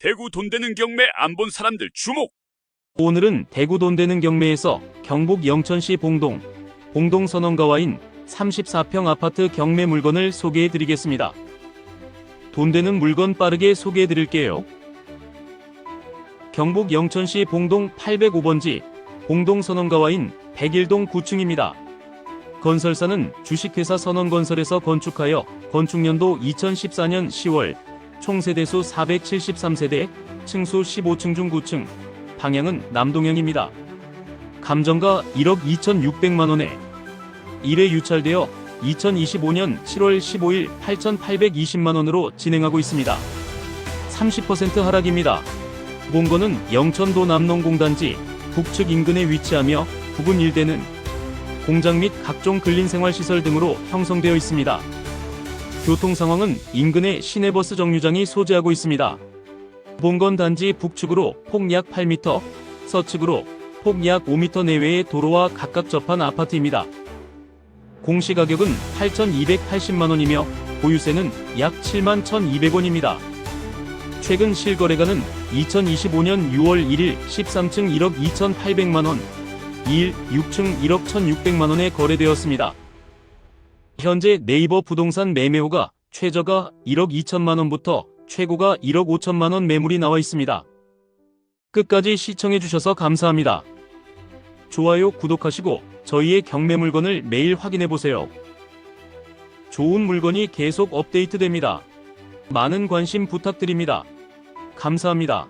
대구 돈 되는 경매 안 본 사람들 주목! 오늘은 대구 돈 되는 경매에서 경북 영천시 봉동, 봉동 선원가와인 34평 아파트 경매 물건을 소개해 드리겠습니다. 돈 되는 물건 빠르게 소개해 드릴게요. 경북 영천시 봉동 805번지 봉동 선원가와인 101동 9층입니다. 건설사는 주식회사 선원건설에서 건축하여 건축년도 2014년 10월 총 세대수 473세대, 층수 15층 중 9층, 방향은 남동향입니다. 감정가 1억 2,600만 원에 1회 유찰되어 2025년 7월 15일 8,820만 원으로 진행하고 있습니다. 30% 하락입니다. 본거는 영천도 남농공단지 북측 인근에 위치하며 부근 일대는 공장 및 각종 근린생활시설 등으로 형성되어 있습니다. 교통 상황은 인근에 시내버스 정류장이 소재하고 있습니다. 본건 단지 북측으로 폭약 8m, 서측으로 폭약 5m 내외의 도로와 각각 접한 아파트입니다. 공시가격은 8,280만원이며 보유세는 약 7만 1,200원입니다. 최근 실거래가는 2025년 6월 1일 13층 1억 2,800만원, 2일 6층 1억 1,600만원에 거래되었습니다. 현재 네이버 부동산 매매호가 최저가 1억 2천만원부터 최고가 1억 5천만원 매물이 나와 있습니다. 끝까지 시청해주셔서 감사합니다. 좋아요, 구독하시고 저희의 경매 물건을 매일 확인해보세요. 좋은 물건이 계속 업데이트됩니다. 많은 관심 부탁드립니다. 감사합니다.